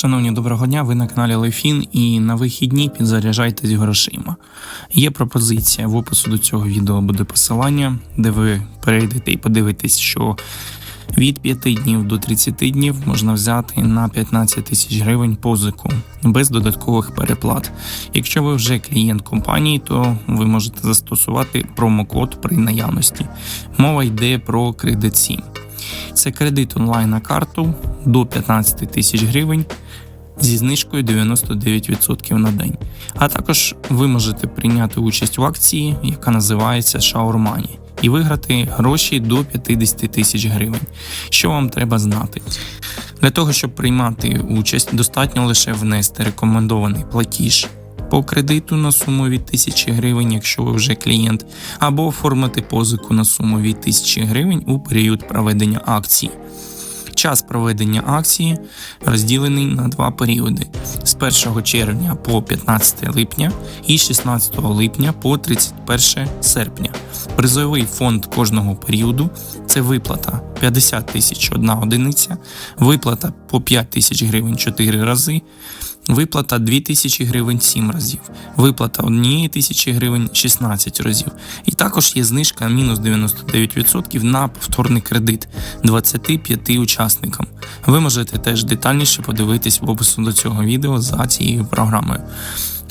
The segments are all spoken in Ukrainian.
Шановні, доброго дня! Ви на каналі Лефін і на вихідні підзаряджайтесь грошима. Є пропозиція в опису до цього відео буде посилання, де ви перейдете і подивитесь, що від 5 днів до 30 днів можна взяти на 15 тисяч гривень позику без додаткових переплат. Якщо ви вже клієнт компанії, то ви можете застосувати промокод при наявності. Мова йде про кредит 7. Це кредит онлайн на карту до 15 тисяч гривень зі знижкою 99% на день. А також ви можете прийняти участь в акції, яка називається Шаурмані, і виграти гроші до 50 тисяч гривень. Що вам треба знати? Для того, щоб приймати участь, достатньо лише внести рекомендований платіж по кредиту на суму від 1000 гривень, якщо ви вже клієнт, або оформити позику на суму від 1000 гривень у період проведення акції. Час проведення акції розділений на два періоди: з 1 червня по 15 липня і з 16 липня по 31 серпня. Призовий фонд кожного періоду це виплата 50 тисяч одна одиниця, виплата по 5 тисяч гривень 4 рази, виплата 2 тисячі гривень 7 разів, виплата 1 тисячі гривень 16 разів. І також є знижка мінус 99% на повторний кредит 25 учасникам. Ви можете теж детальніше подивитись в опису до цього відео за цією програмою.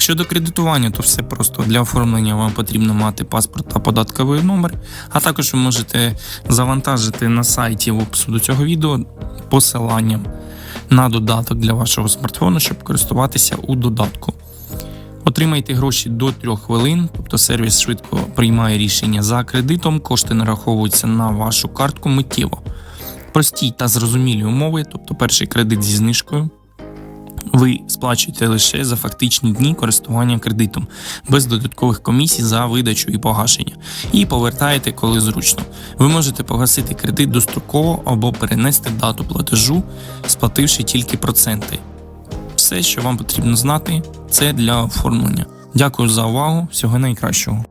Щодо кредитування, то все просто для оформлення вам потрібно мати паспорт та податковий номер, а також ви можете завантажити на сайті в опису до цього відео посиланням на додаток для вашого смартфону, щоб користуватися у додатку. Отримайте гроші до 3 хвилин, тобто сервіс швидко приймає рішення за кредитом, кошти нараховуються на вашу картку миттєво. Прості та зрозумілі умови, тобто перший кредит зі знижкою. Ви сплачуєте лише за фактичні дні користування кредитом, без додаткових комісій за видачу і погашення, і повертаєте, коли зручно. Ви можете погасити кредит достроково або перенести дату платежу, сплативши тільки проценти. Все, що вам потрібно знати, це для оформлення. Дякую за увагу. Всього найкращого.